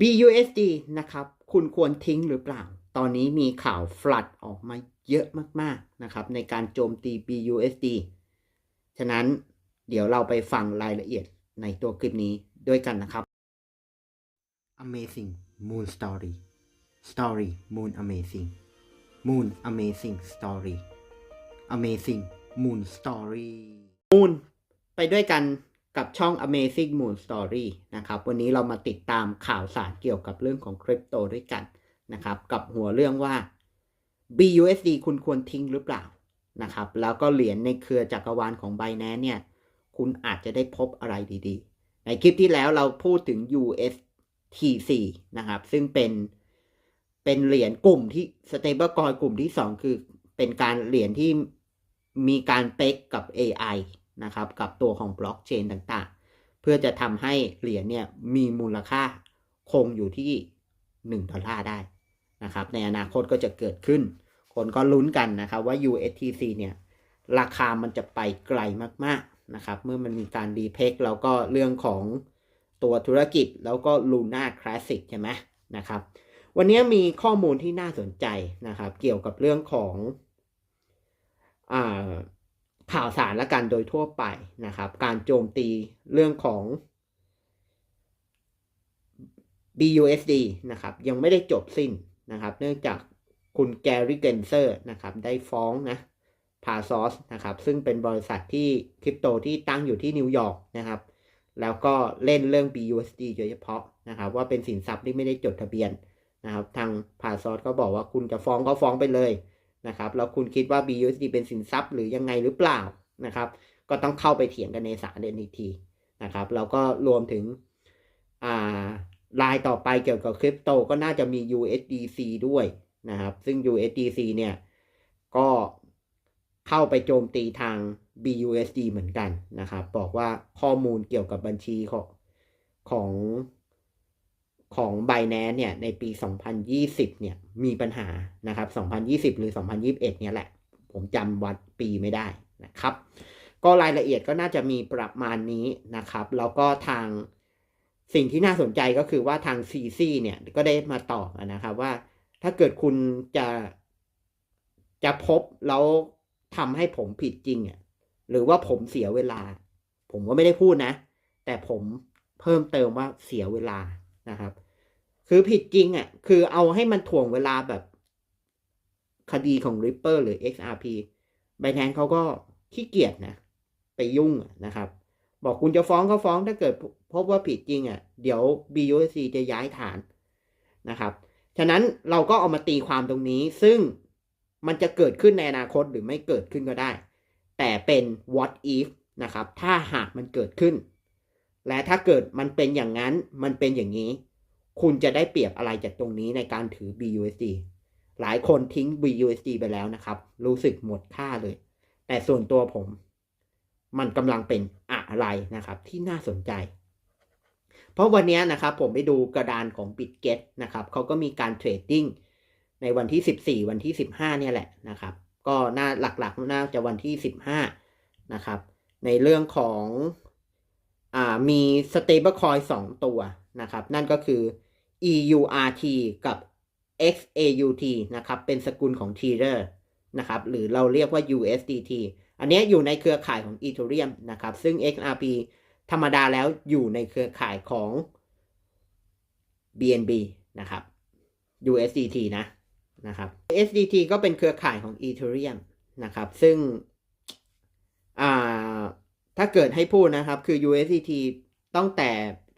BUSD นะครับ คุณควรทิ้งหรือเปล่า ตอนนี้มีข่าวฟลัดออกมาเยอะมากๆนะครับ ในการโจมตี BUSD ฉะนั้นเดี๋ยวเราไปฟังรายละเอียดในตัวคลิปนี้ด้วยกันนะครับ Amazing Moon Story Story Moon Amazing Moon Amazing Story Amazing Moon Story Moon ไปด้วยกัน กับช่อง Amazing Moon Story นะครับ วันนี้เรามาติดตามข่าวสารเกี่ยวกับเรื่องของคริปโตด้วยกันนะครับ กับหัวเรื่องว่า BUSD คุณควรทิ้งหรือเปล่านะครับ แล้วก็เหรียญในเครือจักรวาลของ Binance เนี่ย คุณอาจจะได้พบอะไรดีๆ ในคลิปที่แล้วเราพูดถึง USTC นะครับ ซึ่งเป็นเป็นเหรียญกลุ่มที่ stablecoin กลุ่มที่ 2 คือเป็นการเหรียญที่มีการเป๊กกับ AI นะครับกับตัวของบล็อกเชนต่างๆ เพื่อจะทำให้เหรียญเนี่ยมีมูลค่าคงอยู่ที่ 1 ดอลลาร์ได้นะครับในอนาคตก็จะเกิดขึ้น คนก็ลุ้นกันนะครับว่า USTC เนี่ยราคามันจะไปไกลมากๆนะครับเมื่อมันมีการรีเพกแล้วก็เรื่องของตัวธุรกิจแล้วก็ Luna Classic ใช่ไหมนะครับวันนี้มีข้อมูลที่น่าสนใจนะครับ เกี่ยวกับเรื่องของอา ข่าวสารและกันโดยทั่วไปนะครับ การโจมตีเรื่องของ BUSD นะครับยังไม่ได้จบสิ้นนะครับ เนื่องจากคุณแกรีเกนเซอร์นะครับได้ฟ้องนะพาซอสนะครับซึ่งเป็นบริษัทที่คริปโตที่ตั้งอยู่ที่นิวยอร์กนะครับ แล้วก็เล่นเรื่อง BUSD โดยเฉพาะนะครับ ว่าเป็นสินทรัพย์ที่ไม่ได้จดทะเบียนนะครับ ทางพาซอสก็บอกว่าคุณจะฟ้องก็ฟ้องไปเลย นะครับแล้วคุณคิดว่า BUSD เป็นสินทรัพย์หรือยังไงหรือเปล่านะครับ ก็ต้องเข้าไปเถียงกันในศาลเดนอีกทีนะครับแล้วก็รวมถึงอ่ารายต่อไปเกี่ยวกับคริปโตก็น่าจะมี USDC ด้วยนะครับซึ่ง USDC เนี่ยก็เข้าไปโจมตีทาง BUSD เหมือนกันนะครับบอกว่าข้อมูลเกี่ยวกับบัญชีของของ ของ Binance เนี่ยในปี 2020 เนี่ยมีปัญหานะครับ 2020 หรือ 2021 เนี่ยแหละ ผมจำวันปีไม่ได้นะครับ ก็รายละเอียดก็น่าจะมีประมาณนี้นะครับ แล้วก็ทางสิ่งที่น่าสนใจก็คือว่าทาง CC เนี่ยก็ได้มาตอบนะครับว่าถ้าเกิดคุณจะจะพบแล้วทำให้ผมผิดจริงอะหรือว่าผมเสียเวลา ผมก็ไม่ได้พูดนะ แต่ผมเพิ่มเติมว่าเสียเวลา นะครับ คือผิดจริงอะ คือเอาให้มันถ่วงเวลาแบบคดีของ Ripper หรือ XRP ไบแทนเขาก็ขี้เกียจนะ ไปยุ่งนะครับ บอกคุณจะฟ้องก็ฟ้องถ้าเกิดพบว่าผิดจริงอะ เดี๋ยว BUSC จะย้ายฐานนะครับ ฉะนั้นเราก็เอามาตีความตรงนี้ ซึ่งมันจะเกิดขึ้นในอนาคตหรือไม่เกิดขึ้นก็ได้ แต่เป็น what if นะครับ ถ้าหากมันเกิดขึ้น และถ้าเกิดมันเป็นอย่างนั้นมันเป็นอย่างนี้ คุณจะได้เปรียบอะไรจากตรงนี้ในการถือ BUSD หลายคนทิ้ง BUSD ไปแล้วนะครับ รู้สึกหมดค่าเลย แต่ส่วนตัวผม มันกำลังเป็นอะไรนะครับ ที่น่าสนใจ เพราะวันนี้นะครับผมไปดูกระดานของ BitGet นะครับเขาก็มีการเทรดดิ้งในวันที่ 14 วันที่ 15 เนี่ยแหละนะครับ ก็น่าหลักๆ น่าจะวันที่ 15 นะครับ ในเรื่องของ อ่ามี stablecoin 2 ตัวนะครับ นั่นก็คือ EURT กับ XAUT นะครับ เป็นสกุลของ Tether นะครับ หรือเราเรียกว่า USDT อันนี้อยู่ในเครือข่ายของ Ethereum นะครับ ซึ่ง XRP ธรรมดาแล้วอยู่ในเครือข่ายของ BNB นะครับ USDT นะนะครับ USDT ก็เป็นเครือข่ายของ Ethereum นะครับ ซึ่งอ่า ถ้าเกิดให้พูดนะครับ คือ USDT ตั้งแต่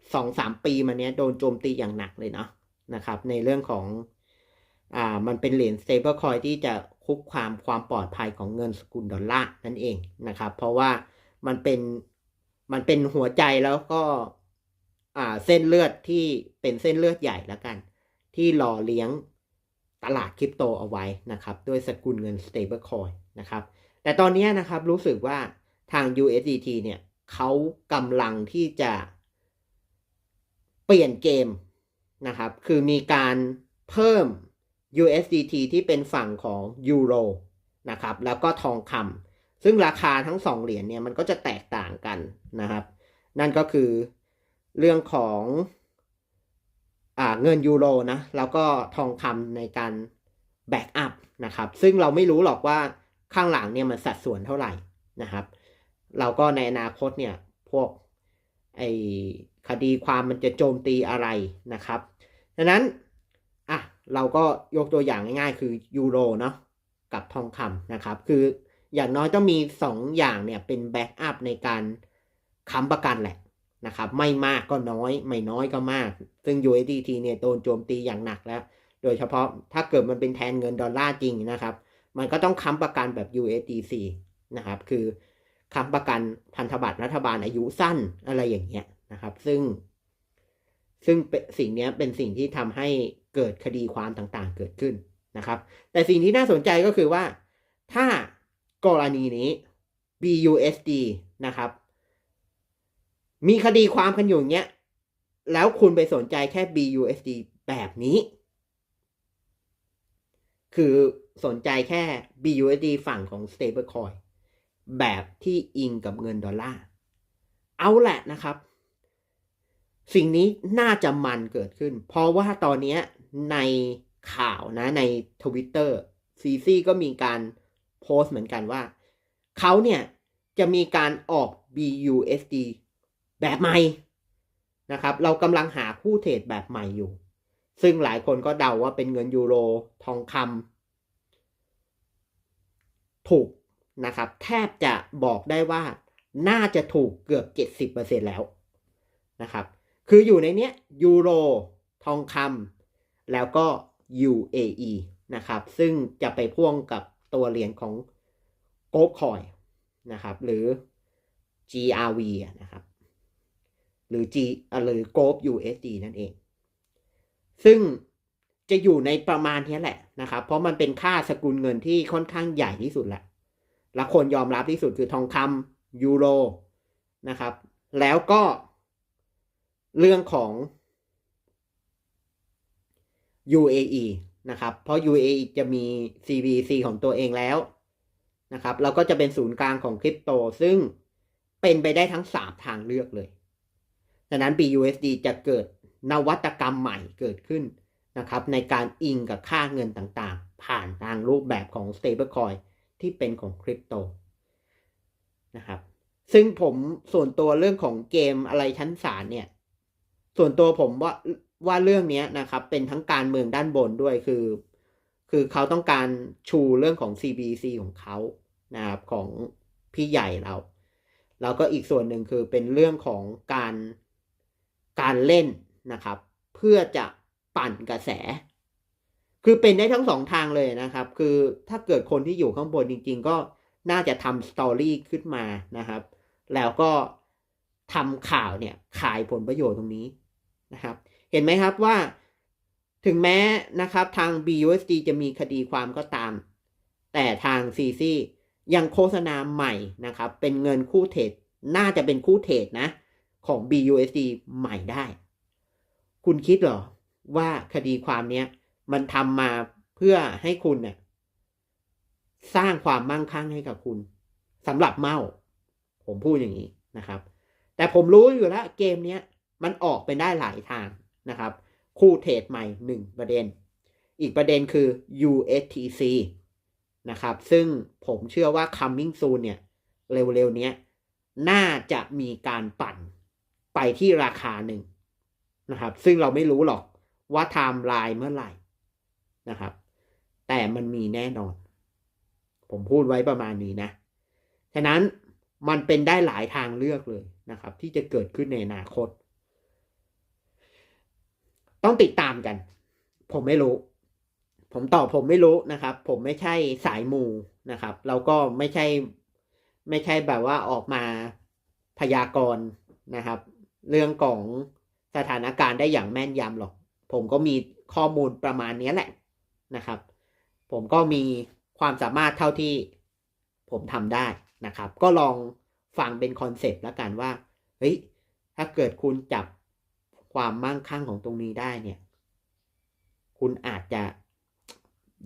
2-3ปีมาเนี้ยโดนโจมตีอย่างหนักเลยเนาะนะครับ ในเรื่องของอ่ามันเป็นเหรียญ stablecoin ที่จะคุกความความปลอดภัยของเงินสกุลดอลลาร์นั่นเองนะครับ เพราะว่ามันเป็นมันเป็นหัวใจแล้วก็อ่าเส้นเลือดที่เป็นเส้นเลือดใหญ่แล้วกัน ที่หล่อเลี้ยงตลาดคริปโตเอาไว้นะครับ ด้วยสกุลเงิน stablecoin นะครับ แต่ตอนนี้นะครับรู้สึกว่า ทาง USDT เนี่ยเขากำลังที่จะเปลี่ยนเกมนะครับ คือมีการเพิ่ม USDT ที่เป็นฝั่งของยูโรนะครับ แล้วก็ทองคำซึ่งราคาทั้งสองเหรียญเนี่ยมันก็จะแตกต่างกันนะครับ นั่นก็คือเรื่องของอ่าเงินยูโรนะ แล้วก็ทองคำในการแบ็กอัพนะครับ ซึ่งเราไม่รู้หรอกว่าข้างหลังเนี่ยมันสัดส่วนเท่าไหร่นะครับ เราก็ในอนาคตเนี่ยพวกไอคดีความมันจะโจมตีอะไรนะครับ ดังนั้นอะเราก็ยกตัวอย่างง่ายๆ คือยูโรเนาะกับทองคำนะครับ คืออย่างน้อยต้องมี2ออย่างเนี่ยเป็นแบ็กอัพในการค้ำประกันแหละนะครับ ไม่มากก็น้อย ไม่น้อยก็มาก ซึ่ง USDT เนี่ยโดนโจมตีอย่างหนักแล้ว โดยเฉพาะถ้าเกิดมันเป็นแทนเงินดอลลาร์จริงนะครับ มันก็ต้องค้ำประกันแบบ USDC นะครับ คือ ค้ำประกันพันธบัตรรัฐบาลอายุสั้นอะไรอย่างเงี้ยนะครับ ซึ่ง ซึ่งสิ่งนี้เป็นสิ่งที่ทำให้เกิดคดีความต่างๆ เกิดขึ้นนะครับ แต่สิ่งที่น่าสนใจก็คือว่า ถ้ากรณีนี้ BUSD นะครับ มีคดีความกันอยู่เงี้ย แล้วคุณไปสนใจแค่ BUSD แบบนี้ คือสนใจแค่ BUSD ฝั่งของ stablecoin แบบที่อิงกับเงินดอลลาร์ เอาแหละนะครับ สิ่งนี้น่าจะมันเกิดขึ้น เพราะว่าตอนนี้ในข่าวนะใน Twitter ซีซีก็มีการโพสต์เหมือนกันว่า เขาเนี่ยจะมีการออก BUSD แบบใหม่นะครับ เรากำลังหาคู่เทรดแบบใหม่อยู่ ซึ่งหลายคนก็เดาว่าเป็นเงินยูโรทองคำถูก นะครับ แทบจะบอกได้ว่าน่าจะถูกเกือบ 70%แล้วนะครับ คืออยู่ในเนี้ยยูโร ทองคำแล้วก็ UAE นะครับ ซึ่งจะไปพ่วงกับตัวเหรียญของโกลคอยนะครับ หรือ GRV นะครับ หรือ G หรือ g o p USD นั่นเอง ซึ่งจะอยู่ในประมาณนี้แหละนะครับ เพราะมันเป็นค่าสกุลเงินที่ค่อนข้างใหญ่ที่สุดแหละ และคนยอมรับที่สุดคือทองคำยูโรนะครับ แล้วก็เรื่องของ UAE นะครับ เพราะ UAE จะมี CBC ของตัวเองแล้วนะครับเราก็จะเป็นศูนย์กลางของคริปโต ซึ่งเป็นไปได้ทั้ง 3 ทางเลือกเลยดังนั้น BUSD จะเกิดนวัตกรรมใหม่เกิดขึ้นนะครับในการอิงกับค่าเงินต่างๆ ผ่านทางรูปแบบของ stablecoin ที่เป็นของคริปโตนะครับ ซึ่งผมส่วนตัวเรื่องของเกมอะไรชั้นศาลเนี่ย ส่วนตัวผมว่าว่าเรื่องนี้นะครับ เป็นทั้งการเมืองด้านบนด้วยคือ คือเขาต้องการชูเรื่องของ CBC ของเขานะครับของพี่ใหญ่เราแล้วก็อีกส่วนหนึ่งคือเป็นเรื่องของการการเล่นนะครับ เพื่อจะปั่นกระแส คือเป็นได้ทั้งสองทางเลยนะครับ คือถ้าเกิดคนที่อยู่ข้างบนจริง ๆ ก็น่าจะทำสตอรี่ขึ้นมานะครับ แล้วก็ทำข่าวเนี่ยขายผลประโยชน์ตรงนี้นะครับ เห็นไหมครับว่าถึงแม้นะครับทาง BUSD จะมีคดีความก็ตาม แต่ทาง CC ยังโฆษณาใหม่นะครับ เป็นเงินคู่เทรดน่าจะเป็นคู่เทรดนะ ของ BUSD ใหม่ได้ คุณคิดเหรอว่าคดีความเนี้ย มันทำมาเพื่อให้คุณเนี่ยสร้างความมั่งคั่งให้กับคุณสำหรับเมาผมพูดอย่างนี้นะครับ แต่ผมรู้อยู่แล้วเกมเนี้ยมันออกเป็นได้หลายทางนะครับ คู่เทรดใหม่หนึ่งประเด็น อีกประเด็นคือ USTC นะครับ ซึ่งผมเชื่อว่า coming soon เนี่ย เร็วๆนี้น่าจะมีการปั่นไปที่ราคาหนึ่งนะครับ ซึ่งเราไม่รู้หรอกว่าไทม์ไลน์เมื่อไหร่ นะครับ แต่มันมีแน่นอน ผมพูดไว้ประมาณนี้นะ ฉะนั้นมันเป็นได้หลายทางเลือกเลยนะครับ ที่จะเกิดขึ้นในอนาคต ต้องติดตามกัน ผมไม่รู้ ผมตอบผมไม่รู้นะครับ ผมไม่ใช่สายมูนะครับแล้วก็ไม่ใช่ไม่ใช่แบบว่าออกมาพยากรณ์นะครับ เรื่องของสถานการณ์ได้อย่างแม่นยำหรอก ผมก็มีข้อมูลประมาณนี้แหละ นะครับ ผมก็มีความสามารถเท่าที่ผมทำได้นะครับ ก็ลองฟังเป็นคอนเซปต์แล้วกันว่าเฮ้ยถ้าเกิดคุณจับความมั่งคั่งของตรงนี้ได้เนี่ย คุณอาจจะ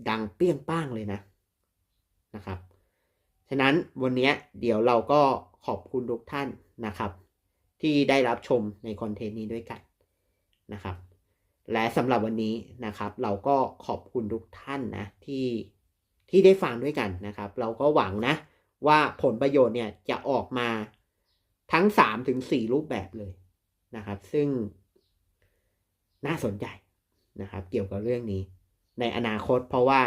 ดังเปี้ยงป้างเลยนะนะครับ ฉะนั้นวันนี้เดี๋ยวเราก็ขอบคุณทุกท่านนะครับ ที่ได้รับชมในคอนเทนต์นี้ด้วยกันนะครับ และสำหรับวันนี้นะครับ เราก็ขอบคุณทุกท่านนะที่ที่ได้ฟังด้วยกันนะครับ เราก็หวังนะ ว่าผลประโยชน์เนี่ยจะออกมาทั้งสามถึงสี่รูปแบบเลยนะครับ ซึ่งน่าสนใจนะครับ เกี่ยวกับเรื่องนี้ ในอนาคต เพราะว่า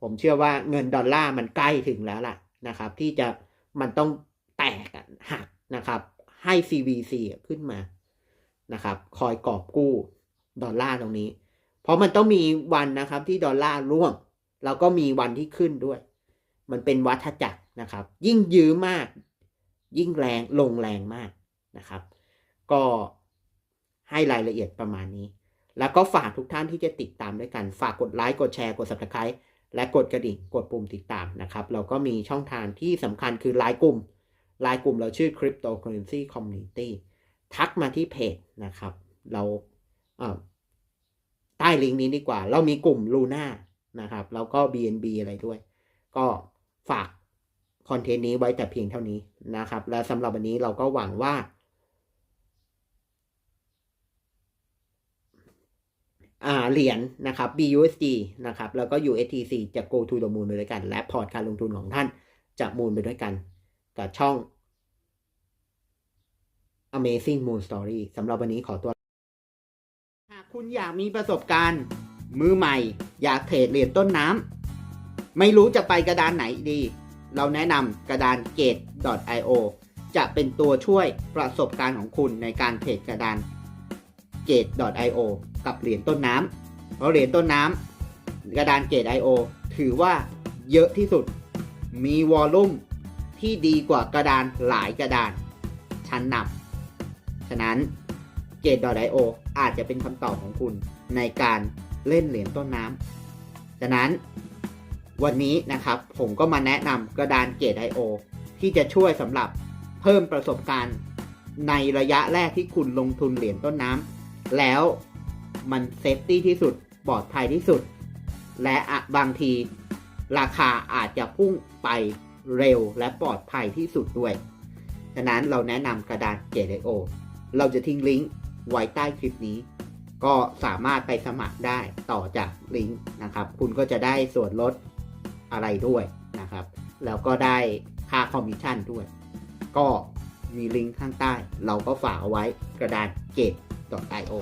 ผมเชื่อว่าเงินดอลลาร์มันใกล้ถึงแล้วล่ะนะครับ ที่จะมันต้องแตกหักนะครับ ให้ CVC ขึ้นมานะครับ คอยกอบกู้ ดอลลาร์ตรงนี้ เพราะมันต้องมีวันนะครับที่ดอลลาร์ร่วงแล้วก็มีวันที่ขึ้นด้วย มันเป็นวัฏจักรนะครับ ยิ่งยื้อมาก ยิ่งแรงลงแรงมากนะครับ ก็ให้รายละเอียดประมาณนี้ แล้วก็ฝากทุกท่านที่จะติดตามด้วยกัน ฝากกดไลค์กดแชร์กด subscribe และกดกระดิ่งกดปุ่มติดตามนะครับ เราก็มีช่องทางที่สำคัญคือไลน์กลุ่มไลน์กลุ่มเราชื่อ Cryptocurrency Community ทักมาที่เพจนะครับ เรา ใต้ลิงก์นี้ดีกว่า เรามีกลุ่ม Luna นะครับ แล้วก็ BNB อะไรด้วย ก็ฝากคอนเทนต์นี้ไว้แต่เพียงเท่านี้นะครับ และสำหรับวันนี้เราก็หวังว่า เหรียญนะครับ BUSD นะครับ แล้วก็ USTC จะ go to the moon ไปด้วยกัน และพอร์ตการลงทุนของท่านจะมูนไปด้วยกัน กับช่อง Amazing Moon Story สำหรับวันนี้ขอตัว คุณอยากมีประสบการณ์ มือใหม่ อยากเทรดเหรียญต้นน้ำไม่รู้จะไปกระดานไหนดี เราแนะนำกระดาน gate.io จะเป็นตัวช่วยประสบการณ์ของคุณในการเทรดกระดาน gate.io กับเหรียญต้นน้ำเพราะเหรียญต้นน้ำกระดาน gate.io ถือว่าเยอะที่สุด มีวอลลุ่มที่ดีกว่ากระดานหลายกระดานชั้นนำฉะนั้น gate.io อาจจะเป็นคำตอบของคุณในการเล่นเหรียญต้นน้ำฉะนั้นวันนี้นะครับผมก็มาแนะนำกระดาน Gate.io ที่จะช่วยสำหรับเพิ่มประสบการณ์ในระยะแรกที่คุณลงทุนเหรียญต้นน้ำแล้วมันเซฟตี้ที่สุดปลอดภัยที่สุด และอะบางทีราคาอาจจะพุ่งไปเร็วและปลอดภัยที่สุดด้วย ฉะนั้นเราแนะนำกระดาน Gate.io เราจะทิ้งลิงก์ ไว้ใต้คลิปนี้ ก็สามารถไปสมัครได้ต่อจากลิงก์นะครับ คุณก็จะได้ส่วนลดอะไรด้วยนะครับ แล้วก็ได้ค่าคอมมิชชั่นด้วย ก็มีลิงก์ข้างใต้ เราก็ฝากเอาไว้กระดาน gate.io